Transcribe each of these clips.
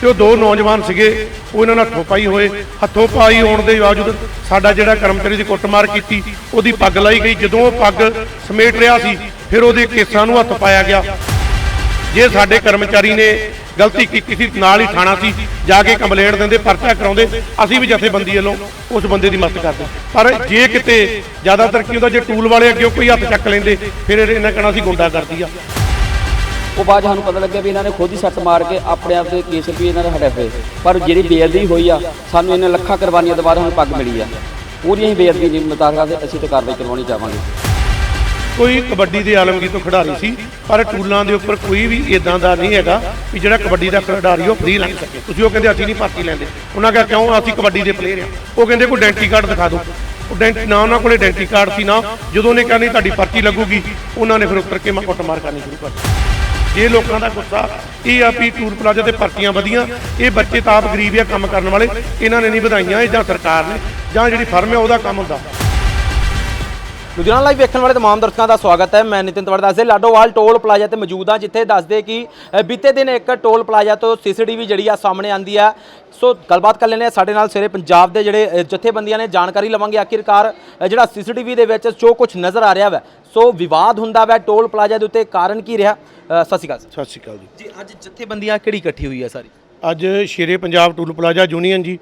ਤੇ ਉਹ ਦੋ ਨੌਜਵਾਨ ਸੀਗੇ, ਉਹ ਇਹਨਾਂ ਨਾਲ ਹੱਥੋਂ ਪਾਈ ਹੋਏ। ਹੱਥੋਂ ਪਾਈ ਹੋਣ ਦੇ ਬਾਵਜੂਦ ਸਾਡਾ ਜਿਹੜਾ ਕਰਮਚਾਰੀ ਦੀ ਕੁੱਟਮਾਰ ਕੀਤੀ, ਉਹਦੀ ਪੱਗ ਲਾਈ ਗਈ। ਜਦੋਂ ਉਹ ਪੱਗ ਸਮੇਟ ਰਿਹਾ ਸੀ, ਫਿਰ ਉਹਦੇ ਕੇਸਾਂ ਨੂੰ ਹੱਥ ਪਾਇਆ ਗਿਆ। ਜੇ ਸਾਡੇ ਕਰਮਚਾਰੀ ਨੇ ਗਲਤੀ ਕੀਤੀ ਸੀ, ਨਾਲ ਹੀ ਥਾਣਾ ਸੀ, ਜਾ ਕੇ ਕੰਪਲੇਂਟ ਦਿੰਦੇ, ਪਰਚਾ ਕਰਾਉਂਦੇ, ਅਸੀਂ ਵੀ ਜਥੇਬੰਦੀ ਵੱਲੋਂ ਉਸ ਬੰਦੇ ਦੀ ਮਦਦ ਕਰਦੇ। ਪਰ ਜੇ ਕਿਤੇ ਜ਼ਿਆਦਾਤਰ ਕੀ ਹੁੰਦਾ, ਜੇ ਟੂਲ ਵਾਲੇ ਅੱਗੇ ਕੋਈ ਹੱਥ ਚੱਕ ਲੈਂਦੇ, ਫਿਰ ਇਹਨਾਂ ਕਹਿਣਾ ਸੀ ਗੁੰਡਾ ਕਰਦੀ ਆ। ਉਹ ਬਾਅਦ 'ਚ ਸਾਨੂੰ ਪਤਾ ਲੱਗਿਆ ਵੀ ਇਹਨਾਂ ਨੇ ਖੁਦ ਹੀ ਸੱਟ ਮਾਰ ਕੇ ਆਪਣੇ ਆਪ ਦੇ ਕੇਸ ਵੀ ਇਹਨਾਂ ਨੇ ਹਟੇ ਪਏ ਪਰ ਜਿਹੜੀ ਬੇਅਦਬੀ ਹੋਈ ਆ, ਸਾਨੂੰ ਇਹਨਾਂ ਲੱਖਾਂ ਕੁਰਬਾਨੀਆਂ ਤੋਂ ਬਾਅਦ ਸਾਨੂੰ ਪੱਗ ਮਿਲੀ ਆ। ਪੂਰੀ ਹੀ ਬੇਅਦਬੀ ਦੀ ਮੁਤਾਬਕ ਅਸੀਂ ਤੇ ਕਾਰਵਾਈ ਕਰਵਾਉਣੀ ਚਾਹਾਂਗੇ। ਕੋਈ ਕਬੱਡੀ ਦੇ ਆਲਮਗੀ ਤੋਂ ਖਿਡਾਰੀ ਸੀ, ਪਰ ਟੂਲਾਂ ਦੇ ਉੱਪਰ ਕੋਈ ਵੀ ਇਦਾਂ ਦਾ ਨਹੀਂ ਹੈਗਾ ਵੀ ਜਿਹੜਾ ਕਬੱਡੀ ਦਾ ਖਿਡਾਰੀ ਉਹ ਫ੍ਰੀ ਲੰਘ ਸਕੇ। ਤੁਸੀਂ ਉਹ ਕਹਿੰਦੇ ਅਸੀਂ ਨਹੀਂ ਭਰਤੀ ਲੈਂਦੇ। ਉਹਨਾਂ ਕਿਹਾ ਕਿਉਂ ਅਸੀਂ ਕਬੱਡੀ ਦੇ ਪਲੇਅਰ ਆ? ਉਹ ਕਹਿੰਦੇ ਕੋਈ ਆਇਡੈਂਟੀ ਕਾਰਡ ਦਿਖਾ ਦਿਓ। ਉਹ ਨਾ ਉਹਨਾਂ ਕੋਲੇ ਆਇਡੈਂਟੀ ਕਾਰਡ ਸੀ ਨਾ, ਜਦੋਂ ਉਹਨੇ ਕਿਹਾ ਨਹੀਂ ਤੁਹਾਡੀ ਪਰਚੀ ਲੱਗੂਗੀ, ਉਹਨਾਂ ਨੇ ਫਿਰ ਉੱਤਰ ਕੇ ਮੈਂ ਕੁੱਟਮਾਰ ਕਰਨੀ ਸ਼ੁਰੂ ਕਰ ਦਿੱਤੀ। ਇਹ ਲੋਕਾਂ ਦਾ ਗੁੱਸਾ ਇਹ ਆ ਵੀ ਟੂਲ ਪਲਾਜ਼ਾ ਤੇ ਭਰਤੀਆਂ ਵਧੀਆਂ, ਇਹ ਬੱਚੇ ਤਾਂ ਆਪ ਗਰੀਬ ਆ ਕੰਮ ਕਰਨ ਵਾਲੇ, ਇਹਨਾਂ ਨੇ ਨਹੀਂ ਵਧਾਈਆਂ, ਇਹ ਜਾਂ ਸਰਕਾਰ ਨੇ, ਜਾਂ ਜਿਹੜੀ ਫਰਮ ਹੈ ਉਹਦਾ ਕੰਮ ਹੁੰਦਾ। ਲੁਧਿਆਣਾ ਲਾਈਵ ਵੇਖਣ ਵਾਲੇ ਤਮਾਮ ਦਰਸ਼ਕਾਂ ਦਾ ਸਵਾਗਤ ਹੈ। ਮੈਂ ਨਿਤਿਨ ਤਵੜ ਦੱਸਦੇ ਲਾਡੋਵਾਲ ਟੋਲ ਪਲਾਜ਼ਾ ਤੇ ਮੌਜੂਦ ਹਾਂ ਜਿੱਥੇ ਦੱਸਦੇ ਕਿ ਬੀਤੇ ਦਿਨ ਇੱਕ ਟੋਲ ਪਲਾਜ਼ਾ ਤੋਂ ਸੀਸੀਟੀਵੀ ਜਿਹੜੀ ਆ ਸਾਹਮਣੇ ਆਂਦੀ ਆ। ਸੋ ਗੱਲਬਾਤ ਕਰ ਹਾਂ ਸਾਡੇ ਨਾਲ ਸਵੇਰੇ ਪੰਜਾਬ ਦੇ ਜਿਹੜੇ ਜਥੇਬੰਦੀਆਂ ਨੇ ਜਾਣਕਾਰੀ ਲਵਾਂਗੇ। ਆਖਿਰਕਾਰ ਜਿਹੜਾ ਸੀਸੀਟੀਵੀ ਦੇ ਵਿੱਚ ਜੋ ਕੁਝ ਨਜ਼ਰ ਆ ਰਿਹਾ ਵਾ ਸੋ ਵਿਵਾਦ ਹੁੰਦਾ ਵਾ ਟੋਲ ਪਲਾਜ਼ਾ ਦੇ ਉੱਤੇ। ਕਾਰਨ ਕੀ ਰਿਹਾ? ਸਤਿ ਸ਼੍ਰੀ ਅਕਾਲ ਸਰ। ਸਤਿ ਸ਼੍ਰੀ ਅਕਾਲ ਜੀ। ਜੀ ਅੱਜ ਜਥੇਬੰਦੀਆਂ ਕਿਹੜੀ ਇਕੱਠੀ ਹੋਈ ਹੈ ਸਾਰੀ? ਅੱਜ Shere Punjab toll plaza union ji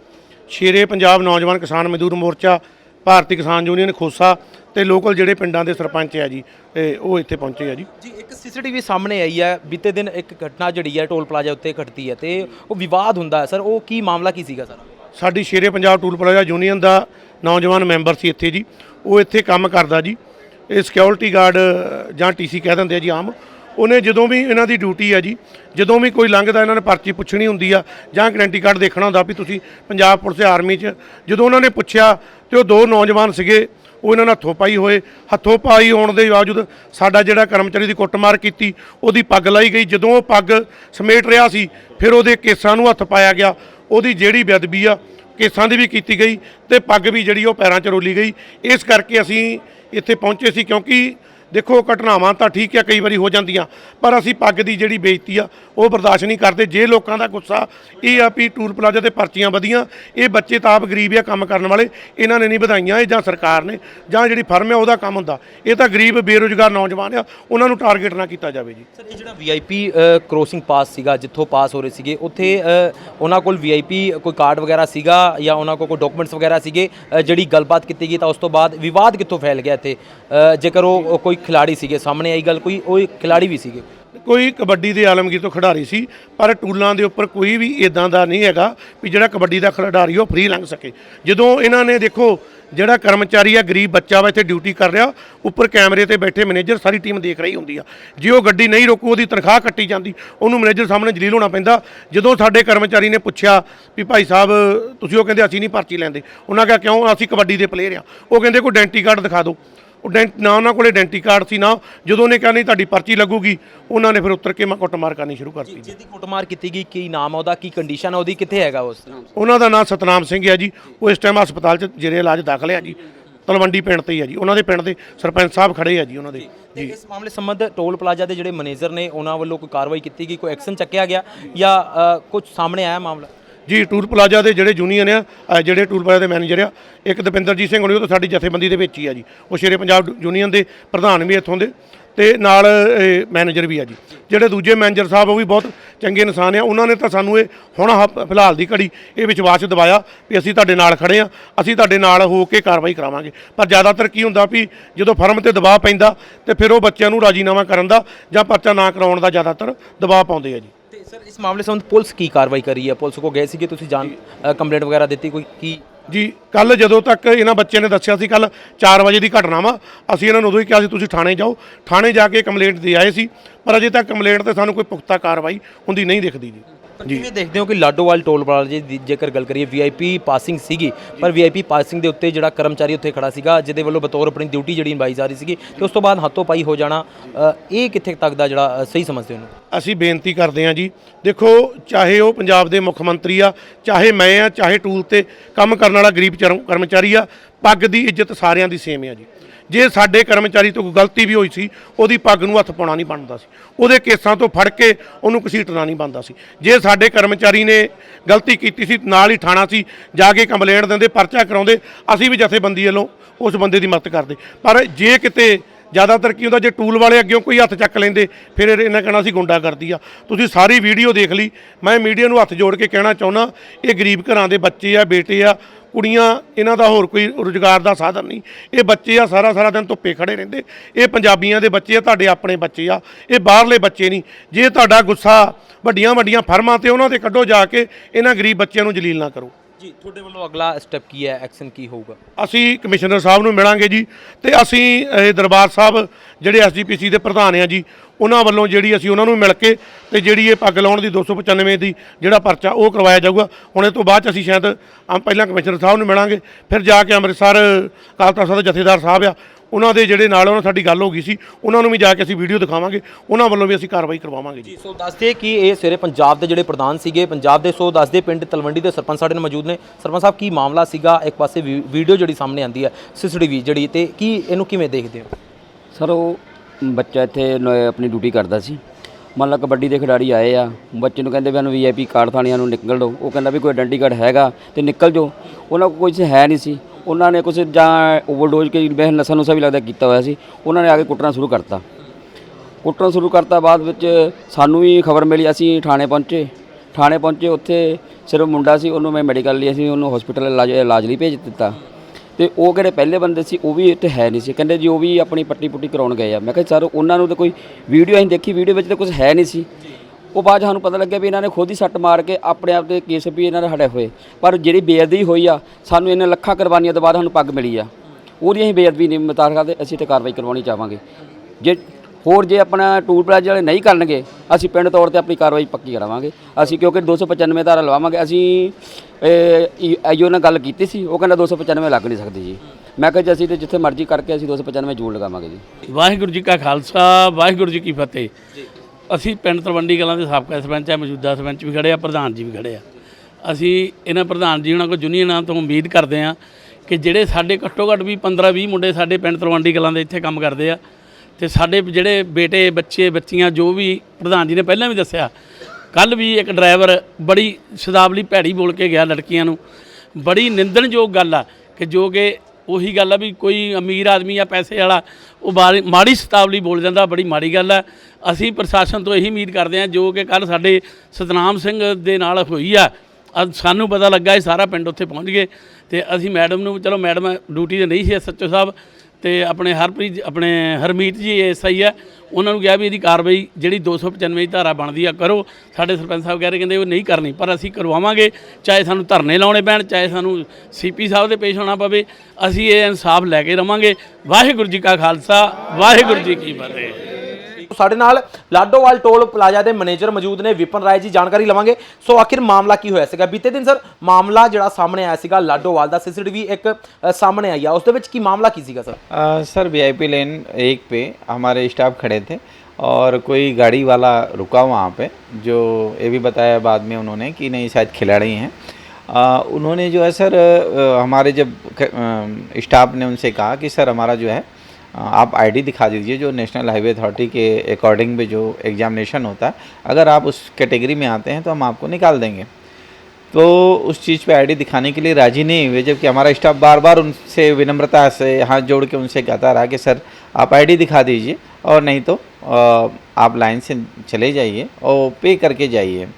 Shere Punjab ਨੌਜਵਾਨ ਕਿਸਾਨ ਮਜ਼ਦੂਰ ਮੋਰਚਾ ਭਾਰਤੀ ਕਿਸਾਨ ਯੂਨੀਅਨ ਖੋਸਾ ਤੇ ਲੋਕਲ ਜਿਹੜੇ ਪਿੰਡਾਂ ਦੇ ਸਰਪੰਚ ਆ ਜੀ ਇਹ ਉਹ ਇੱਥੇ ਪਹੁੰਚੇ ਆ ਜੀ। ਜੀ ਇੱਕ ਸੀਸੀਟੀਵੀ ਸਾਹਮਣੇ ਆਈ ਹੈ ਬੀਤੇ ਦਿਨ ਇੱਕ ਘਟਨਾ ਜਿਹੜੀ ਹੈ ਟੋਲ ਪਲਾਜ਼ਾ ਉੱਤੇ ਘਟਦੀ ਹੈ ਤੇ ਉਹ ਵਿਵਾਦ ਹੁੰਦਾ ਹੈ। ਸਰ ਉਹ ਕੀ ਮਾਮਲਾ ਕੀ ਸੀਗਾ ਸਰ? ਸਾਡੀ Shere Punjab toll plaza union ਦਾ ਨੌਜਵਾਨ ਮੈਂਬਰ ਸੀ ਇੱਥੇ ਜੀ ਉਹ ਇੱਥੇ ਕੰਮ ਕਰਦਾ ਜੀ। ਇਹ ਸਿਕਿਉਰਿਟੀ ਗਾਰਡ ਜਾਂ ਟੀਸੀ ਕਹਿ ਦਿੰਦੇ ਆ ਜੀ ਆਮ ਉਹਨੇ ਜਦੋਂ ਵੀ ਇਹਨਾਂ ਦੀ ਡਿਊਟੀ ਹੈ ਜੀ, ਜਦੋਂ ਵੀ ਕੋਈ ਲੰਘਦਾ ਇਹਨਾਂ ਨੇ ਪਰਚੀ ਪੁੱਛਣੀ ਹੁੰਦੀ ਆ ਜਾਂ ਗਰੰਟੀ ਕਾਰਡ ਦੇਖਣਾ ਹੁੰਦਾ ਵੀ ਤੁਸੀਂ ਪੰਜਾਬ ਪੁਲਿਸ ਆਰਮੀ 'ਚ, ਜਦੋਂ ਉਹਨਾਂ ਨੇ ਪੁੱਛਿਆ ਤੇ ਉਹ ਦੋ ਨੌਜਵਾਨ ਸੀਗੇ, ਉਹ ਇਹਨਾਂ ਨਾਲ ਹੱਥੋਂ ਪਾਈ ਹੋਏ, ਹੱਥੋਂ ਪਾਈ ਹੋਣ ਦੇ ਬਾਵਜੂਦ ਸਾਡਾ ਜਿਹੜਾ ਕਰਮਚਾਰੀ ਦੀ ਕੁੱਟਮਾਰ ਕੀਤੀ, ਉਹਦੀ ਪੱਗ ਲਾਈ ਗਈ, ਜਦੋਂ ਉਹ ਪੱਗ ਸਮੇਟ ਰਿਹਾ ਸੀ, ਫਿਰ ਉਹਦੇ ਕੇਸਾਂ ਨੂੰ ਹੱਥ ਪਾਇਆ ਗਿਆ, ਉਹਦੀ ਜਿਹੜੀ ਬੇਅਦਬੀ ਆ, ਕੇਸਾਂ ਦੀ ਵੀ ਕੀਤੀ ਗਈ ਤੇ ਪੱਗ ਵੀ ਜਿਹੜੀ ਉਹ ਪੈਰਾਂ 'ਚ ਰੋਲੀ ਗਈ। ਇਸ ਕਰਕੇ ਅਸੀਂ ਇੱਥੇ ਪਹੁੰਚੇ ਸੀ ਕਿਉਂਕਿ ਦੇਖੋ ਘਟਨਾਵਾਂ ਤਾਂ ਠੀਕ ਹੈ ਕਈ ਵਾਰੀ ਹੋ ਜਾਂਦੀਆਂ, ਪਰ ਅਸੀਂ ਪੱਗ ਦੀ ਜਿਹੜੀ ਬੇਇੱਜ਼ਤੀ ਆ, ਉਹ ਬਰਦਾਸ਼ਤ ਨਹੀਂ ਕਰਦੇ। ਜੇ ਲੋਕਾਂ ਦਾ ਗੁੱਸਾ, ਇਹ ਆ ਵੀ ਟੂਲ ਪਲਾਜ਼ਾ ਤੇ ਪਰਚੀਆਂ ਵਧੀਆਂ, ਇਹ ਬੱਚੇ ਤਾਂ ਆਪ ਗਰੀਬ ਆ ਕੰਮ ਕਰਨ ਵਾਲੇ, ਇਹਨਾਂ ਨੇ ਨਹੀਂ ਵਧਾਈਆਂ ਇਹ ਜਾਂ ਸਰਕਾਰ ਨੇ, ਜਾਂ ਜਿਹੜੀ ਫਰਮ ਹੈ ਉਹਦਾ ਕੰਮ ਹੁੰਦਾ। ਇਹ ਤਾਂ ਗਰੀਬ, ਬੇਰੁਜ਼ਗਾਰ ਨੌਜਵਾਨ ਆ, ਉਹਨਾਂ ਨੂੰ ਟਾਰਗੇਟ ਨਾ ਕੀਤਾ ਜਾਵੇ ਜੀ। ਸਰ, ਇਹ ਜਿਹੜਾ ਵੀਆਈਪੀ ਕ੍ਰੋਸਿੰਗ ਪਾਸ ਸੀਗਾ, ਜਿੱਥੋਂ ਪਾਸ ਹੋ ਰਹੇ ਸੀਗੇ, ਉੱਥੇ ਉਹਨਾਂ ਕੋਲ ਵੀਆਈਪੀ ਕੋਈ ਕਾਰਡ ਵਗੈਰਾ ਸੀਗਾ ਜਾਂ ਉਹਨਾਂ ਕੋਲ ਕੋਈ ਡਾਕੂਮੈਂਟਸ ਵਗੈਰਾ ਸੀਗੇ? ਜਿਹੜੀ ਗੱਲਬਾਤ ਕੀਤੀ ਗਈ ਤਾਂ ਉਸ ਤੋਂ ਬਾਅਦ ਵਿਵਾਦ ਕਿੱਥੋਂ ਫੈਲ ਗਿਆ ਇੱਥੇ? ਜੇਕਰ ਉਹ, ਕੋਈ ਕੋਈ ਖਿਲਾੜੀ ਸੀਗੇ, ਸਾਹਮਣੇ ਆਈ ਗੱਲ ਕੋਈ, ਉਹ ਖਿਲਾੜੀ ਵੀ ਸੀਗੇ। ਕੋਈ ਕਬੱਡੀ ਦੇ ਆਲਮਗੀਰ ਤੋਂ ਖਿਡਾਰੀ ਸੀ, ਪਰ ਟੂਲਾਂ ਦੇ ਉੱਪਰ ਕੋਈ ਵੀ ਇਦਾਂ ਦਾ ਨਹੀਂ ਹੈਗਾ ਵੀ ਜਿਹੜਾ ਕਬੱਡੀ ਦਾ ਖਿਡਾਰੀ ਉਹ ਫ੍ਰੀ ਲੰਘ ਸਕੇ। ਜਦੋਂ ਇਹਨਾਂ ਨੇ ਦੇਖੋ, ਜਿਹੜਾ ਕਰਮਚਾਰੀ ਆ, ਗਰੀਬ ਬੱਚਾ ਵਾ, ਇੱਥੇ ਡਿਊਟੀ ਕਰ ਰਿਹਾ, ਉੱਪਰ ਕੈਮਰੇ ਤੇ ਬੈਠੇ ਮੈਨੇਜਰ ਸਾਰੀ ਟੀਮ ਦੇਖ ਰਹੀ ਹੁੰਦੀ ਆ। ਜੇ ਉਹ ਗੱਡੀ ਨਹੀਂ ਰੋਕੂ, ਉਹਦੀ ਤਨਖਾਹ ਕੱਟੀ ਜਾਂਦੀ, ਉਹਨੂੰ ਮੈਨੇਜਰ ਸਾਹਮਣੇ ਜਲੀਲ ਹੋਣਾ ਪੈਂਦਾ। ਜਦੋਂ ਸਾਡੇ ਕਰਮਚਾਰੀ ਨੇ ਪੁੱਛਿਆ ਵੀ ਭਾਈ ਸਾਹਿਬ, ਤੁਸੀਂ ਉਹ ਕਹਿੰਦੇ ਅਸੀਂ ਨਹੀਂ ਪਰਚੀ ਲੈਂਦੇ। ਉਹਨਾਂ ਕਿਹਾ, ਕਿਉਂ? ਅਸੀਂ ਕਬੱਡੀ ਦੇ ਪਲੇਅਰ ਆ। ਉਹ ਕਹਿੰਦੇ, ਕੋਈ ਆਇਡੈਂਟੀ ਕਾਰਡ ਦਿਖਾ ਦਿਓ। ਉਹ ਡੈਂਟ ਨਾ ਉਹਨਾਂ ਕੋਲੇ ਆਇਡੈਂਟੀ ਕਾਰਡ ਸੀ ਨਾ ਜਦੋਂ ਉਹਨੇ ਕਿਹਾ ਨਹੀਂ ਤੁਹਾਡੀ ਪਰਚੀ ਲੱਗੂਗੀ ਉਹਨਾਂ ਨੇ ਫਿਰ ਉੱਤਰ ਕੇ ਮੈਂ ਕੁੱਟਮਾਰ ਕਰਨੀ ਸ਼ੁਰੂ ਕਰਤੀ। ਜਿਹਦੀ ਕੁੱਟਮਾਰ ਕੀਤੀ ਗਈ ਕੀ ਨਾਮ ਆ ਉਹਦਾ ਕੀ ਕੰਡੀਸ਼ਨ ਆ ਉਹਦੀ ਕਿੱਥੇ ਹੈਗਾ ਉਸ ਉਹਨਾਂ ਦਾ ਨਾਮ ਸਤਨਾਮ ਸਿੰਘ ਹੈ ਜੀ ਉਹ ਇਸ ਟਾਈਮ ਹਸਪਤਾਲ 'ਚ ਜਿਹੜੇ ਇਲਾਜ ਦਾਖਲ ਹੈ ਜੀ ਤਲਵੰਡੀ ਪਿੰਡ ਤੇ ਹੀ ਹੈ ਜੀ ਉਹਨਾਂ ਦੇ ਪਿੰਡ ਦੇ ਸਰਪੰਚ ਸਾਹਿਬ ਖੜੇ ਆ ਜੀ ਉਹਨਾਂ ਦੇ। ਤੇ ਇਸ ਮਾਮਲੇ ਸੰਬੰਧ ਟੋਲ ਪਲਾਜ਼ਾ ਦੇ ਜਿਹੜੇ ਮੈਨੇਜਰ ਨੇ ਉਹਨਾਂ ਵੱਲੋਂ ਕੋਈ ਕਾਰਵਾਈ ਕੀਤੀ ਗਈ ਕੋਈ ਐਕਸ਼ਨ ਚੱਕਿਆ ਗਿਆ ਜਾਂ ਕੁਝ ਸਾਹਮਣੇ ਆਇਆ ਮਾਮਲਾ? ਜੀ ਟੂਲ ਪਲਾਜ਼ਾ ਦੇ ਜਿਹੜੇ ਯੂਨੀਅਨ ਆ ਜਿਹੜੇ ਟੂਲ ਪਲਾਜ਼ਾ ਦੇ ਮੈਨੇਜਰ ਆ, ਇੱਕ ਦਪਿੰਦਰਜੀਤ ਸਿੰਘ ਹੋਣੀ, ਉਹ ਤਾਂ ਸਾਡੀ ਜਥੇਬੰਦੀ ਦੇ ਵਿੱਚ ਹੀ ਆ ਜੀ। ਉਹ ਸ਼ੇਰੇ ਪੰਜਾਬ ਯੂਨੀਅਨ ਦੇ ਪ੍ਰਧਾਨ ਵੀ ਇੱਥੋਂ ਦੇ, ਤੇ ਨਾਲ, ਇਹ ਮੈਨੇਜਰ ਵੀ ਆ ਜੀ। ਜਿਹੜੇ ਦੂਜੇ ਮੈਨੇਜਰ ਸਾਹਿਬ, ਉਹ ਵੀ ਬਹੁਤ ਚੰਗੇ ਇਨਸਾਨ ਆ। ਉਹਨਾਂ ਨੇ ਤਾਂ ਸਾਨੂੰ ਇਹ ਹੁਣ ਹ- ਫਿਲਹਾਲ ਦੀ ਘੜੀ, ਇਹ ਵਿਸ਼ਵਾਸ ਦਿਵਾਇਆ ਵੀ ਅਸੀਂ ਤੁਹਾਡੇ ਨਾਲ ਖੜੇ ਆ, ਅਸੀਂ ਤੁਹਾਡੇ ਨਾਲ ਹੋ ਕੇ ਕਾਰਵਾਈ ਕਰਾਵਾਂਗੇ। ਪਰ ਜ਼ਿਆਦਾਤਰ ਕੀ ਹੁੰਦਾ ਵੀ ਜਦੋਂ ਫਰਮ ਤੇ ਦਬਾਅ ਪੈਂਦਾ, ਤੇ ਫਿਰ ਉਹ ਬੱਚਿਆਂ ਨੂੰ ਰਾਜੀਨਾਮਾ ਕਰਨ ਦਾ ਜਾਂ ਪਰਚਾ ਨਾ ਕਰਾਉਣ ਦਾ ਜ਼ਿਆਦਾਤਰ ਦਬਾਅ ਪਾਉਂਦੇ ਆ ਜੀ। ਸਰ ਇਸ ਮਾਮਲੇ ਸੰਬੰਧ ਪੁਲਿਸ ਕੀ ਕਾਰਵਾਈ ਕਰ ਰਹੀ ਹੈ? ਪੁਲਿਸ ਕੋ ਗਏ ਸੀਗੇ ਤੁਸੀਂ ਜਾਣ ਕੰਪਲੇਂਟ ਵਗੈਰਾ ਦਿੱਤੀ ਕੋਈ ਕੀ? ਜੀ ਕੱਲ ਜਦੋਂ ਤੱਕ ਇਹਨਾਂ ਬੱਚਿਆਂ ਨੇ ਦੱਸਿਆ ਸੀ ਕੱਲ 4 ਵਜੇ ਦੀ ਘਟਨਾ ਵਾ। ਅਸੀਂ ਇਹਨਾਂ ਨੂੰ ਉਦੋਂ ਹੀ ਕਿਹਾ ਸੀ ਤੁਸੀਂ ਥਾਣੇ ਜਾਓ। ਥਾਣੇ ਜਾ ਕੇ ਕੰਪਲੇਂਟ ਦੇ ਆਏ ਸੀ ਪਰ ਅਜੇ ਤੱਕ ਕੰਪਲੇਂਟ ਤੇ ਸਾਨੂੰ ਕੋਈ ਪੁਖਤਾ ਕਾਰਵਾਈ ਹੁੰਦੀ ਨਹੀਂ ਦਿਖਦੀ ਜੀ। ਪਰ ਕਿਵੇਂ ਦੇਖਦੇ ਹੋ ਕਿ ਲਾਡੋਵਾਲ ਟੋਲ ਪਲਾਜ਼ਾ ਦੀ ਜੇਕਰ ਗੱਲ ਕਰੀਏ ਵੀਆਈਪੀ ਪਾਸਿੰਗ ਸੀਗੀ ਪਰ ਵੀਆਈਪੀ ਪਾਸਿੰਗ ਦੇ ਉੱਤੇ ਜਿਹੜਾ ਕਰਮਚਾਰੀ ਉੱਥੇ ਖੜਾ ਸੀਗਾ ਜਿਹਦੇ ਵੱਲੋਂ ਬਤੌਰ ਆਪਣੀ ਡਿਊਟੀ ਜਿਹੜੀ ਨਿਭਾਈ ਜਾ ਰਹੀ ਸੀਗੀ ਤੇ ਉਸ ਤੋਂ ਬਾਅਦ ਹੱਥੋਂ ਪਾਈ ਹੋ ਜਾਣਾ ਅ, ਇਹ ਕਿੱਥੇ ਤੱਕ ਦਾ ਜਿਹੜਾ ਅ, ਸਹੀ ਸਮਝਦੇ ਹੋ ਇਹਨੂੰ? ਅਸੀਂ ਬੇਨਤੀ ਕਰਦੇ ਹਾਂ ਜੀ ਦੇਖੋ ਚਾਹੇ ਉਹ ਪੰਜਾਬ ਦੇ ਮੁੱਖ ਮੰਤਰੀ ਆ ਚਾਹੇ ਮੈਂ ਆ ਚਾਹੇ ਟੂਲ ਤੇ ਕੰਮ ਕਰਨ ਵਾਲਾ ਗਰੀਬ ਚਰਮ- ਕਰਮਚਾਰੀ ਆ ਪੱਗ ਦੀ ਇੱਜ਼ਤ ਸਾਰਿਆਂ ਦੀ ਸੇਮ ਆ ਜੀ। ਜੇ ਸਾਡੇ ਕਰਮਚਾਰੀ ਤੋਂ ਕੋਈ ਗਲਤੀ ਵੀ ਹੋਈ ਸੀ, ਉਹਦੀ ਪੱਗ ਨੂੰ ਹੱਥ ਪਾਉਣਾ ਨਹੀਂ ਬਣਦਾ ਸੀ। ਉਹਦੇ ਕੇਸਾਂ ਤੋਂ ਫੜ ਕੇ ਉਹਨੂੰ ਘਸੀਟਣਾ ਨਹੀਂ ਬਣਦਾ ਸੀ। ਜੇ ਸਾਡੇ ਕਰਮਚਾਰੀ ਨੇ ਗਲਤੀ ਕੀਤੀ ਸੀ, ਨਾਲ ਹੀ ਥਾਣਾ ਸੀ, ਜਾ ਕੇ ਕੰਪਲੇਂਟ ਦਿੰਦੇ, ਪਰਚਾ ਕਰਾਉਂਦੇ, ਅਸੀਂ ਵੀ ਜਥੇਬੰਦੀ ਵੱਲੋਂ ਉਸ ਬੰਦੇ ਦੀ ਮਦਦ ਕਰਦੇ। ਪਰ ਜੇ ਕਿਤੇ ਜ਼ਿਆਦਾਤਰ ਕੀ ਹੁੰਦਾ, ਜੇ ਟੂਲ ਵਾਲੇ ਅੱਗਿਓਂ ਕੋਈ ਹੱਥ ਚੱਕ ਲੈਂਦੇ, ਫਿਰ ਇਹਨਾਂ ਕਹਿਣਾ ਸੀ ਗੁੰਡਾ ਕਰਦੀ ਆ। ਤੁਸੀਂ ਸਾਰੀ ਵੀਡੀਓ ਦੇਖ ਲਈ। ਮੈਂ ਮੀਡੀਆ ਨੂੰ ਹੱਥ ਜੋੜ ਕੇ ਕਹਿਣਾ ਚਾਹੁੰਦਾ, ਇਹ ਗਰੀਬ ਘਰਾਂ ਦੇ ਬੱਚੇ ਆ, ਬੇਟੇ ਆ ਕੁੜੀਆਂ, ਇਹਨਾਂ ਦਾ ਹੋਰ ਕੋਈ ਰੁਜ਼ਗਾਰ ਦਾ ਸਾਧਨ ਨਹੀਂ। ਇਹ ਬੱਚੇ ਆ, ਸਾਰਾ ਸਾਰਾ ਦਿਨ ਧੁੱਪੇ ਖੜੇ ਰਹਿੰਦੇ। ਇਹ ਪੰਜਾਬੀਆਂ ਦੇ ਬੱਚੇ ਆ, ਤੁਹਾਡੇ ਆਪਣੇ ਬੱਚੇ ਆ। ਇਹ ਬਾਹਰਲੇ ਬੱਚੇ ਨਹੀਂ। ਜੇ ਤੁਹਾਡਾ ਗੁੱਸਾ ਵੱਡੀਆਂ ਵੱਡੀਆਂ ਫਰਮਾਂ ਤੇ ਉਹਨਾਂ ਤੇ ਕੱਢੋ ਜਾ ਕੇ, ਇਹਨਾਂ ਗਰੀਬ ਬੱਚਿਆਂ ਨੂੰ ਜਲੀਲ ਨਾ ਕਰੋ। ਜੀ, ਤੁਹਾਡੇ ਵੱਲੋਂ ਅਗਲਾ ਸਟੈਪ ਕੀ ਹੈ? ਐਕਸ਼ਨ ਕੀ ਹੋਊਗਾ? ਅਸੀਂ ਕਮਿਸ਼ਨਰ ਸਾਹਿਬ ਨੂੰ ਮਿਲਾਂਗੇ ਜੀ ਤੇ ਅਸੀਂ ਇਹ ਦਰਬਾਰ ਸਾਹਿਬ ਜਿਹੜੇ ਐਸਜੀਪੀਸੀ ਦੇ ਪ੍ਰਧਾਨ ਆ ਜੀ, ਉਹਨਾਂ ਵੱਲੋਂ ਜਿਹੜੀ ਅਸੀਂ ਉਹਨਾਂ ਨੂੰ ਮਿਲ ਕੇ ਤੇ ਜਿਹੜੀ ਇਹ ਪੱਗ ਲਾਉਣ ਦੀ 295 ਦੀ ਜਿਹੜਾ ਪਰਚਾ ਉਹ ਕਰਵਾਇਆ ਜਾਊਗਾ। ਹੁਣ ਇਹ ਤੋਂ ਬਾਅਦ 'ਚ ਅਸੀਂ ਸ਼ਾਇਦ ਪਹਿਲਾਂ ਕਮਿਸ਼ਨਰ ਸਾਹਿਬ ਨੂੰ ਮਿਲਾਂਗੇ, ਫਿਰ ਜਾ ਕੇ ਅੰਮ੍ਰਿਤਸਰ ਅਕਾਲ ਤਖਤ ਸਾਹਿਬ ਦੇ ਜਥੇਦਾਰ ਸਾਹਿਬ ਆ ਉਹਨਾਂ ਦੇ ਜਿਹੜੇ ਨਾਲ ਉਹਨਾਂ ਸਾਡੀ ਗੱਲ ਹੋ ਗਈ ਸੀ ਉਹਨਾਂ ਨੂੰ ਵੀ ਜਾ ਕੇ ਅਸੀਂ ਵੀਡੀਓ ਦਿਖਾਵਾਂਗੇ ਉਹਨਾਂ ਵੱਲੋਂ ਵੀ ਅਸੀਂ ਕਾਰਵਾਈ ਕਰਵਾਵਾਂਗੇ ਜੀ। ਸੋ ਦੱਸਦੇ ਕਿ ਇਹ ਸਵੇਰੇ ਪੰਜਾਬ ਦੇ ਜਿਹੜੇ ਪ੍ਰਧਾਨ ਸੀਗੇ ਪੰਜਾਬ ਦੇ ਸੋ ਦੱਸਦੇ ਪਿੰਡ ਤਲਵੰਡੀ ਦੇ ਸਰਪੰਚ ਸਾਡੇ ਨਾਲ ਮੌਜੂਦ ਨੇ। ਸਰਪੰਚ ਸਾਹਿਬ ਕੀ ਮਾਮਲਾ ਸੀਗਾ? ਇੱਕ ਪਾਸੇ ਵੀ- ਵੀਡੀਓ ਜਿਹੜੀ ਸਾਹਮਣੇ ਆਂਦੀ ਹੈ ਸੀਸੀਟੀਵੀ ਜਿਹੜੀ ਤੇ ਕੀ ਇਹਨੂੰ ਕਿਵੇਂ ਦੇਖਦੇ ਹੋ? ਸਰ ਉਹ ਬੱਚਾ ਇੱਥੇ ਆਪਣੀ ਡਿਊਟੀ ਕਰਦਾ ਸੀ। ਮੰਨ ਲਾ ਕਬੱਡੀ ਦੇ ਖਿਡਾਰੀ ਆਏ ਆ ਬੱਚੇ ਨੂੰ ਕਹਿੰਦੇ ਵੀ ਸਾਨੂੰ ਵੀਆਈਪੀ ਕਾਰਡ ਥਾਣਿਆਂ ਨੂੰ ਨਿਕਲ ਦਿਓ। ਉਹ ਕਹਿੰਦਾ ਵੀ ਕੋਈ ਆਇਡੈਂਟੀ ਕਾਰਡ ਹੈਗਾ ਤੇ ਨਿਕਲ ਜਾਓ। ਉਹਨਾਂ ਕੋਲ ਕੁਝ ਹੈ ਨਹੀਂ ਸੀ। ਉਹਨਾਂ ਨੇ ਕੁਝ ਜਾਂ ਓਵਰਡੋਜ਼ ਕੇ ਬਹਿ ਨਸ਼ਾ ਨੁਸ਼ਾ ਵੀ ਲੱਗਦਾ ਕੀਤਾ ਹੋਇਆ ਸੀ, ਉਹਨਾਂ ਨੇ ਆ ਕੇ ਕੁੱਟਣਾ ਸ਼ੁਰੂ ਕਰਤਾ। ਕੁੱਟਣਾ ਸ਼ੁਰੂ ਕਰਤਾ ਬਾਅਦ ਵਿੱਚ ਸਾਨੂੰ ਵੀ ਖਬਰ ਮਿਲੀ, ਅਸੀਂ ਥਾਣੇ ਪਹੁੰਚੇ। ਥਾਣੇ ਪਹੁੰਚੇ, ਉੱਥੇ ਸਿਰਫ ਮੁੰਡਾ ਸੀ, ਉਹਨੂੰ ਮੈਂ ਮੈਡੀਕਲ ਲਈ ਅਸੀਂ ਉਹਨੂੰ ਹਸਪੀਟਲ ਇਲਾਜ ਇਲਾਜ ਲਈ ਭੇਜ ਦਿੱਤਾ। ਤੇ ਉਹ ਕਿਹੜੇ ਪਹਿਲੇ ਬੰਦੇ ਸੀ, ਉਹ ਵੀ ਇੱਥੇ ਹੈ ਨਹੀਂ ਸੀ। ਕਹਿੰਦੇ ਜੀ ਉਹ ਵੀ ਆਪਣੀ ਪੱਟੀ ਪੁੱਟੀ ਕਰਾਉਣ ਗਏ ਆ। ਮੈਂ ਕਿਹਾ ਸਰ, ਉਹਨਾਂ ਨੂੰ ਤਾਂ ਕੋਈ ਵੀਡੀਓ ਅਸੀਂ ਦੇਖੀ ਵੀਡੀਓ ਵਿੱਚ ਤਾਂ ਕੁਝ ਹੈ ਨਹੀਂ ਸੀ। ਉਹ ਬਾਅਦ 'ਚ ਸਾਨੂੰ ਪਤਾ ਲੱਗਿਆ ਵੀ ਇਹਨਾਂ ਨੇ ਖੁਦ ਹੀ ਸੱਟ ਮਾਰ ਕੇ ਆਪਣੇ ਆਪ ਦੇ ਕੇਸ ਵੀ ਇਹਨਾਂ ਦੇ ਹੜੇ ਹੋਏ। ਪਰ ਜਿਹੜੀ ਬੇਅਦਬੀ ਹੋਈ ਆ, ਸਾਨੂੰ ਇਹਨਾਂ ਲੱਖਾਂ ਕੁਰਬਾਨੀਆਂ ਤੋਂ ਬਾਅਦ ਸਾਨੂੰ ਪੱਗ ਮਿਲੀ ਆ। ਉਹਦੀ ਅਸੀਂ ਬੇਅਦਬੀ ਨਹੀਂ ਮੁਤਾਬਕ ਕਰਦੇ, ਅਸੀਂ ਤੇ ਕਾਰਵਾਈ ਕਰਵਾਉਣੀ ਚਾਹਾਂਗੇ। ਜੇ ਹੋਰ ਜੇ ਆਪਣਾ ਟੂਲ ਪਲਾਜੇ ਵਾਲੇ ਨਹੀਂ ਕਰਨਗੇ, ਅਸੀਂ ਪਿੰਡ ਤੌਰ ਤੇ ਆਪਣੀ ਕਾਰਵਾਈ ਪੱਕੀ ਕਰਾਵਾਂਗੇ। ਅਸੀਂ ਕਿਉਂਕਿ 295 ਧਾਰਾ ਲਵਾਵਾਂਗੇ। ਅਸੀਂ ਆਈਓ ਨਾਲ ਗੱਲ ਕੀਤੀ ਸੀ, ਉਹ ਕਹਿੰਦਾ 295 ਲੱਗ ਨਹੀਂ ਸਕਦੀ ਜੀ। ਮੈਂ ਕਿਹਾ ਜੀ ਅਸੀਂ ਤੇ ਜਿੱਥੇ ਮਰਜ਼ੀ ਕਰਕੇ ਅਸੀਂ 295 ਜੂੜ ਲਗਾਵਾਂਗੇ ਜੀ। ਵਾਹਿਗੁਰੂ ਜੀ ਕਾ ਖਾਲਸਾ, ਵਾਹਿਗੁਰੂ ਜੀ ਕੀ ਫਤਿਹ। ਅਸੀਂ ਪਿੰਡ ਤਲਵੰਡੀ ਕਲਾਂ ਦੇ ਸਾਬਕਾ ਸਰਪੰਚ ਆ, ਮੌਜੂਦਾ ਸਰਪੰਚ ਵੀ ਖੜੇ ਆ, ਪ੍ਰਧਾਨ ਜੀ ਵੀ ਖੜੇ ਆ। ਅਸੀਂ ਇਹਨਾਂ ਪ੍ਰਧਾਨ ਜੀ ਉਹਨਾਂ ਕੋਲ ਯੂਨੀਅਨਾਂ ਤੋਂ ਉਮੀਦ ਕਰਦੇ ਆ ਕਿ ਜਿਹੜੇ ਸਾਡੇ ਘੱਟੋ ਘੱਟ ਵੀ 15 20 ਮੁੰਡੇ ਸਾਡੇ ਪਿੰਡ ਤਲਵੰਡੀ ਕਲਾਂ ਦੇ ਇੱਥੇ ਕੰਮ ਕਰਦੇ ਆ ਤੇ ਸਾਡੇ ਜਿਹੜੇ ਬੇਟੇ, ਬੱਚੇ, ਬੱਚੀਆਂ ਜੋ ਵੀ ਪ੍ਰਧਾਨ ਜੀ ਨੇ ਪਹਿਲਾਂ ਵੀ ਦੱਸਿਆ ਕੱਲ ਵੀ ਇੱਕ ਡਰਾਈਵਰ ਬੜੀ ਸ਼ਦਾਬਲੀ ਭੈੜੀ ਬੋਲ ਕੇ ਗਿਆ ਲੜਕੀਆਂ ਨੂੰ। ਬੜੀ ਨਿੰਦਣਯੋਗ ਗੱਲ ਆ ਕਿ ਜੋ ਕਿ ਉਹੀ ਗੱਲ ਆ ਵੀ ਕੋਈ ਅਮੀਰ ਆਦਮੀ ਆ ਪੈਸੇ ਵਾਲਾ, ਉਹ ਬਾਰੀ- ਮਾੜੀ ਸ਼ਤਾਵਲੀ ਬੋਲ ਜਾਂਦਾ, ਬੜੀ ਮਾੜੀ ਗੱਲ ਆ। ਅਸੀਂ ਪ੍ਰਸ਼ਾਸਨ ਤੋਂ ਇਹੀ ਉਮੀਦ ਕਰਦੇ ਹਾਂ ਜੋ ਕਿ ਕੱਲ ਸਾਡੇ ਸਤਨਾਮ ਸਿੰਘ ਦੇ ਨਾਲ ਹੋਈ ਆ। ਅੱਜ ਸਾਨੂੰ ਪਤਾ ਲੱਗਾ ਇਹ ਸਾਰਾ ਪਿੰਡ ਉੱਥੇ ਪਹੁੰਚ ਗਏ ਤੇ ਅਸੀਂ ਮੈਡਮ ਨੂੰ, ਚਲੋ ਮੈਡਮ ਡਿਊਟੀ ਤੇ ਨਹੀਂ ਸੀ ਸੱਚੋ ਸਾਹਿਬ ਤੇ ਆਪਣੇ ਹਰਪ੍ਰੀਤ, ਆਪਣੇ ਹਰਮੀਤ ਜੀ ਐਸਆਈ ਆ ਉਹਨਾਂ ਨੂੰ ਕਿਹਾ ਵੀ ਇਹਦੀ ਕਾਰਵਾਈ ਜਿਹੜੀ 295 ਦੀ ਧਾਰਾ ਬਣਦੀ ਆ, ਕਰੋ। ਸਾਡੇ ਸਰਪੰਚ ਸਾਹਿਬ ਕਹਿ ਰਹੇ ਕਹਿੰਦੇ ਉਹ ਨਹੀਂ ਕਰਨੀ, ਪਰ ਅਸੀਂ ਕਰਵਾਵਾਂਗੇ, ਚਾਹੇ ਸਾਨੂੰ ਧਰਨੇ ਲਾਉਣੇ ਪੈਣ, ਚਾਹੇ ਸਾਨੂੰ ਸੀਪੀ ਸਾਹਿਬ ਦੇ ਪੇਸ਼ ਹੋਣਾ ਪਵੇ, ਅਸੀਂ ਇਹ ਇਨਸਾਫ ਲੈ ਕੇ ਰਵਾਂਗੇ। ਵਾਹਿਗੁਰੂ ਜੀ ਕਾ ਖਾਲਸਾ, ਵਾਹਿਗੁਰੂ ਜੀ ਕੀ ਫਤਿਹ। ਸਾਡੇ ਨਾਲ ਲਾਡੋਵਾਲ ਟੋਲ ਪਲਾਜ਼ਾ ਦੇ ਮੈਨੇਜਰ ਮੌਜੂਦ ਨੇ ਵਿਪਨ ਰਾਏ ਜੀ ਜਾਣਕਾਰੀ ਲਵਾਂਗੇ ਸੋ ਆਖਿਰ ਮਾਮਲਾ ਕੀ ਹੋਇਆ ਸੀਗਾ ਬੀਤੇ ਦਿਨ ਸਰ ਮਾਮਲਾ ਜਿਹੜਾ ਸਾਹਮਣੇ ਆਇਆ ਸੀਗਾ ਲਾਡੋਵਾਲ ਦਾ ਸੀਸੀਟੀਵੀ ਇੱਕ ਅ, ਸਾਹਮਣੇ ਆਈ ਆ ਉਸ ਦੇ ਵਿੱਚ ਕੀ ਮਾਮਲਾ ਕੀ ਸੀਗਾ ਸਰ आ, सर वीआईपी लेन एक पे हमारे स्टाफ खड़े थे और कोई गाड़ी वाला रुका वहाँ पे जो ये भी बताया बाद में उन्होंने कि नहीं शायद खिलाड़ी हैं आ, उन्होंने जो है सर अ, हमारे जब क- अ, स्टाफ ने उनसे कहा कि सर हमारा जो है अ, आप आईडी दिखा दीजिए जो नेशनल हाईवे अथॉरिटी के अकॉर्डिंग पे जो एग्जामिनेशन होता है। अगर आप उस कैटेगरी में आते हैं तो हम आपको निकाल देंगे। तो उस चीज़ पे आईडी दिखाने के लिए राज़ी नहीं हुए, जबकि हमारा स्टाफ बार बार उनसे विनम्रता से, हाथ जोड़ के उनसे कहता रहा कि, सर, आप आईडी दिखा दीजिए और नहीं तो आप लाइन से चले जाइए और पे करके जाइए।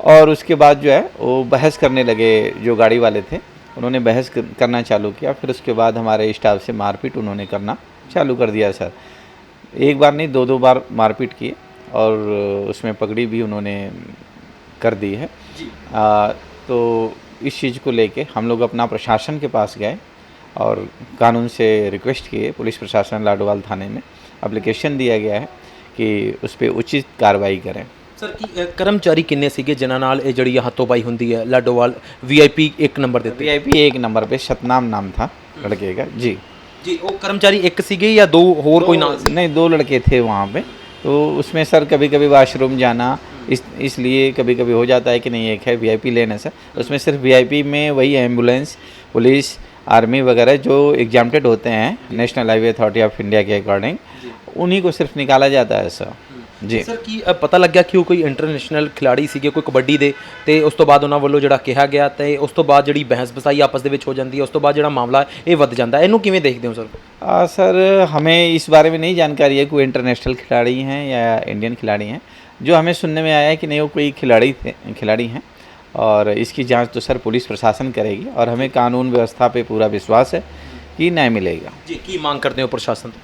और उसके बाद जो है, वो बहस करने लगे जो गाड़ी वाले थे। उन्होंने बहस करना चालू किया फिर उसके बाद हमारे स्टाफ से मारपीट उन्होंने करना चालू कर दिया सर। एक बार नहीं दो दो बार मारपीट किए और उसमें पगड़ी भी उन्होंने कर दी है। आ, तो इस चीज़ को लेके हम लोग अपना प्रशासन के पास गए और कानून से रिक्वेस्ट किए पुलिस प्रशासन लाडोवाल थाने में अप्लीकेशन दिया गया है कि उस पर उचित कार्रवाई करें। ਸਰ ਕੀ ਅ, ਕਰਮਚਾਰੀ ਕਿੰਨੇ ਸੀਗੇ ਜਿਨ੍ਹਾਂ ਨਾਲ ਇਹ ਜਿਹੜੀ ਹੱਥੋਂ ਪਾਈ ਹੁੰਦੀ ਹੈ ਲਾਡੋਵਾਲ ਵੀਆਈਪੀ ਇੱਕ ਨੰਬਰ ਦੇ ਉੱਤੇ वीआईपी एक नंबर पे सतनाम नाम था लड़के का जी ਜੀ ਉਹ ਕਰਮਚਾਰੀ ਇੱਕ ਸੀਗੇ ਜਾਂ ਦੋ ਹੋਰ ਕੋਈ ਨਾਲ नहीं दो लड़के थे वहाँ पे तो उसमें सर कभी कभी वाशरूम जाना इस इसलिए कभी कभी हो जाता है कि नहीं एक है वीआईपी लेन है सर उसमें सिर्फ वीआईपी में वही एम्बुलेंस पुलिस आर्मी वगैरह जो एग्जामटेड होते हैं national highway authority of India के अकॉर्डिंग उन्हीं को सिर्फ निकाला जाता है सर जी ਸਰ ਕੀ ਅ, ਪਤਾ ਲੱਗਿਆ ਕਿ ਉਹ ਕੋਈ ਇੰਟਰਨੈਸ਼ਨਲ ਖਿਲਾੜੀ ਸੀਗੇ ਕੋਈ ਕਬੱਡੀ ਦੇ ਤੇ ਉਸ ਤੋਂ ਬਾਅਦ ਉਹਨਾਂ ਵੱਲੋਂ ਜਿਹੜਾ ਕਿਹਾ ਗਿਆ ਤੇ ਉਸ ਤੋਂ ਬਾਅਦ ਜਿਹੜੀ ਬਹਿਸ ਬਸਾਈ ਆਪਸ ਦੇ ਵਿੱਚ ਹੋ ਜਾਂਦੀ ਹੈ ਉਸ ਤੋਂ ਬਾਅਦ ਜਿਹੜਾ ਮਾਮਲਾ ਹੈ, ਇਹ ਵੱਧ ਜਾਂਦਾ ਹੈ। ਇਹਨੂੰ ਕਿਵੇਂ ਦੇਖਦੇ ਹੋ ਸਰ आ, सर हमें इस बारे में नहीं जानकारी है कोई इंटरनेशनल खिलाड़ी हैं या इंडियन खिलाड़ी हैं जो हमें सुनने में आया है कि नहीं वो कोई खिलाड़ी थे खिलाड़ी हैं और इसकी जांच तो सर पुलिस प्रशासन करेगी और हमें कानून व्यवस्था पे पूरा विश्वास है कि न्याय मिलेगा ਜੀ ਕੀ ਮੰਗ ਕਰਦੇ ਹੋ ਪ੍ਰਸ਼ਾਸਨ ਤੋਂ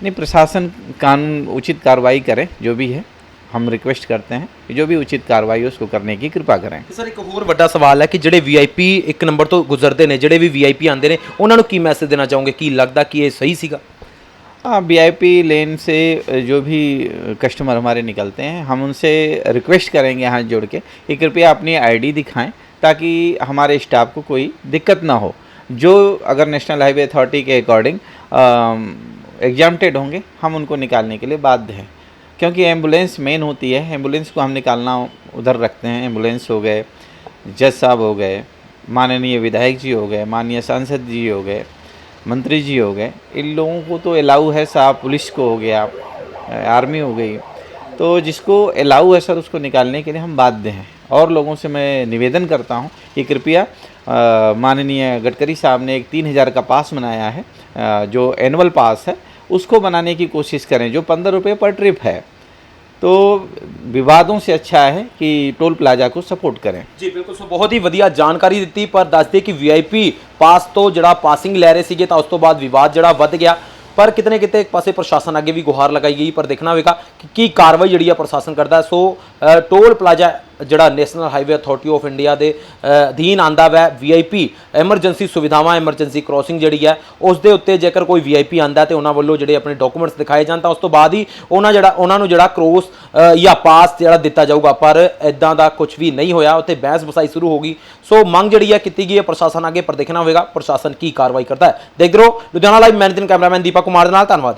नहीं प्रशासन कानून उचित कार्रवाई करे जो भी है हम रिक्वेस्ट करते हैं कि जो भी उचित कार्रवाई है उसको करने की कृपा करें ਤੇ ਸਰ ਇੱਕ ਹੋਰ ਵੱਡਾ ਸਵਾਲ ਹੈ ਕਿ ਜਿਹੜੇ ਵੀਆਈਪੀ ਇੱਕ ਨੰਬਰ ਤੋਂ ਗੁਜ਼ਰਦੇ ਨੇ ਜਿਹੜੇ ਵੀ ਵੀਆਈਪੀ ਆਉਂਦੇ ਨੇ ਉਹਨਾਂ ਨੂੰ ਕੀ ਮੈਸੇਜ ਦੇਣਾ ਚਾਹੋਗੇ ਕੀ ਲੱਗਦਾ ਕਿ ਇਹ ਸਹੀ ਸੀਗਾ हाँ वीआईपी लेन से जो भी कस्टमर हमारे निकलते हैं हम उनसे रिक्वेस्ट करेंगे हाथ जोड़ के कि कृपया अपनी आईडी दिखाएं ताकि हमारे स्टाफ को कोई दिक्कत ना हो जो अगर नेशनल हाईवे अथॉरिटी के अकॉर्डिंग एग्जामटेड होंगे हम उनको निकालने के लिए बाध्य हैं। क्योंकि एंबुलेंस मेन होती है एंबुलेंस को हम निकालना उधर रखते हैं एंबुलेंस हो गए जज साहब हो गए माननीय विधायक जी हो गए माननीय सांसद जी हो गए मंत्री जी हो गए इन लोगों को तो अलाउ है साहब पुलिस को हो गया आर्मी हो गई। तो जिसको अलाउ है सर उसको निकालने के लिए हम बाध्य हैं। और लोगों से मैं निवेदन करता हूँ कि कृपया माननीय गडकरी साहब ने एक तीन हज़ार का पास बनाया है अ, जो एनुअल पास है उसको बनाने की कोशिश करें जो पंद्रह रुपये पर ट्रिप है तो विवादों से अच्छा है कि टोल प्लाजा को सपोर्ट करें ਜੀ ਬਿਲਕੁਲ ਸੋ ਬਹੁਤ ਹੀ ਵਧੀਆ ਜਾਣਕਾਰੀ ਦਿੱਤੀ ਪਰ ਦੱਸਦੇ ਕਿ ਵੀਆਈਪੀ ਪਾਸ ਤੋਂ ਜਿਹੜਾ ਪਾਸਿੰਗ ਲੈ ਰਹੇ ਸੀਗੇ ਤਾਂ ਉਸ ਤੋਂ ਬਾਅਦ ਵਿਵਾਦ ਜਿਹੜਾ ਵੱਧ ਗਿਆ ਪਰ ਕਿਤਨੇ ਕਿਤੇ ਇੱਕ ਪਾਸੇ ਪ੍ਰਸ਼ਾਸਨ ਅੱਗੇ ਵੀ ਗੁਹਾਰ ਲਗਾਈ ਗਈ ਪਰ ਦੇਖਣਾ ਹੋਵੇਗਾ ਕਿ ਕੀ ਕਾਰਵਾਈ ਜਿਹੜੀ ਆ ਪ੍ਰਸ਼ਾਸਨ ਕਰਦਾ ਹੈ। ਸੋ ਅ, ਟੋਲ ਪਲਾਜ਼ਾ ਜਿਹੜਾ national highway authority of India ਦੇ ਅਧੀਨ ਆਂਦਾ ਵੈ ਵੀਆਈਪੀ ਐਮਰਜੈਂਸੀ ਸੁਵਿਧਾਵਾਂ, ਐਮਰਜੈਂਸੀ ਕ੍ਰੋਸਿੰਗ ਜਿਹੜੀ ਹੈ, ਉਸ ਦੇ ਉੱਤੇ ਜੇਕਰ ਕੋਈ ਵੀਆਈਪੀ ਆਂਦਾ ਤੇ ਉਹਨਾਂ ਵੱਲੋਂ ਜਿਹੜੇ ਆਪਣੇ ਡਾਕੂਮੈਂਟਸ ਦਿਖਾਏ ਜਾਣ, ਤਾਂ ਉਸ ਤੋਂ ਬਾਅਦ ਹੀ ਉਹਨਾਂ ਜਿਹੜਾ, ਉਹਨਾਂ ਨੂੰ ਜਿਹੜਾ ਕ੍ਰੋਸ ਜਾਂ ਪਾਸ ਜਿਹੜਾ ਦਿੱਤਾ ਜਾਊਗਾ, ਪਰ ਇਦਾਂ ਦਾ ਕੁਝ ਵੀ ਨਹੀਂ ਹੋਇਆ, ਉੱਥੇ ਬਹਿਸ ਬਸਾਈ ਸ਼ੁਰੂ ਹੋ ਗਈ। ਸੋ ਮੰਗ ਜਿਹੜੀ ਹੈ ਕੀਤੀ ਗਈ ਹੈ, ਪ੍ਰਸ਼ਾਸਨ ਅੱਗੇ ਪਰ ਦੇਖਣਾ ਹੋਵੇਗਾ, ਪ੍ਰਸ਼ਾਸਨ ਕੀ ਕਾਰਵਾਈ ਕਰਦਾ ਹੈ। ਦੇਖਦੇ ਰਹੋ Ludhiana live managing cameraman Deepak Kumar ਦੇ ਨਾਲ, ਧੰਨਵਾਦ।